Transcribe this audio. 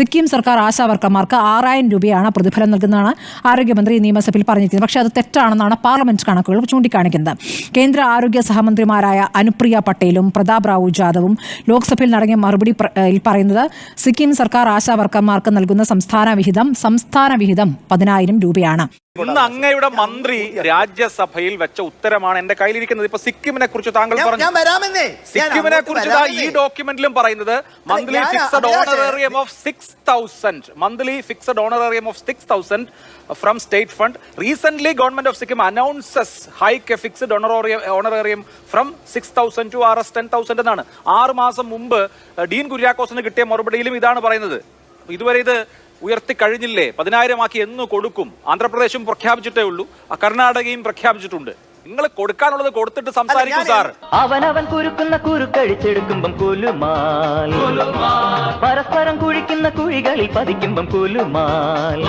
സിക്കിം സർക്കാർ ആശാവർക്കർമാർക്ക് ആറായിരം രൂപയാണ് പ്രതിഫലം നൽകുന്നതാണ് ആരോഗ്യമന്ത്രി നിയമസഭയിൽ പറഞ്ഞിരിക്കുന്നത്. പക്ഷേ അത് തെറ്റാണെന്നാണ് പാർലമെന്റ് കണക്കുകൾ ചൂണ്ടിക്കാണിക്കുന്നത്. കേന്ദ്ര ആരോഗ്യ സഹമന്ത്രിമാരായ അനുപ്രിയ പട്ടേലും പ്രതാപ് റാവു ജാദവും ലോക്സഭയിൽ നടങ്ങിയ മറുപടി പറയുന്നത് സിക്കിം സർക്കാർ ആശാവർക്കർമാർക്ക് നൽകുന്ന സംസ്ഥാന വിഹിതം സംസ്ഥാന വിഹിതം പതിനായിരം രൂപയാണ്. ഇന്ന് അങ്ങയുടെ മന്ത്രി രാജ്യസഭയിൽ വെച്ച ഉത്തരമാണ് എന്റെ കയ്യിലിരിക്കുന്നത്. ഇപ്പൊ സിക്കിമിനെ കുറിച്ച് താങ്കൾ പറഞ്ഞു. സിക്കിമിനെ കുറിച്ച് ഈ. ഡോക്യുമെന്റിലും പറയുന്നത്. Monthly fixed honorarium of six thousand monthly fixed honorarium of six thousand from state fund recent government of Sikkim announces hike fixed honorarium honorarium from six thousand to R S ten thousand എന്നാണ്. ആറ് മാസം മുമ്പ് ഡീൻ കുര്യാക്കോസിന് കിട്ടിയ മറുപടിയിലും ഇതാണ് പറയുന്നത്. ഇതുവരെ ഇത് ഉയർത്തി കഴിഞ്ഞില്ലേ? പതിനായിരമാക്കി എന്ന് കൊടുക്കും. ആന്ധ്രാപ്രദേശും പ്രഖ്യാപിച്ചിട്ടേ ഉള്ളൂ. കർണാടകയും പ്രഖ്യാപിച്ചിട്ടുണ്ട്. നിങ്ങൾ കൊടുക്കാനുള്ളത് കൊടുത്തിട്ട് സംസാരിക്കും സാർ. അവനവൻ കുരുക്കുന്ന കുരുക്കഴിച്ചെടുക്കുമ്പം കുലുമാൽ. പരസ്പരം കുഴിക്കുന്ന കുഴികളിൽ പതിക്കുമ്പം കുലുമാൽ.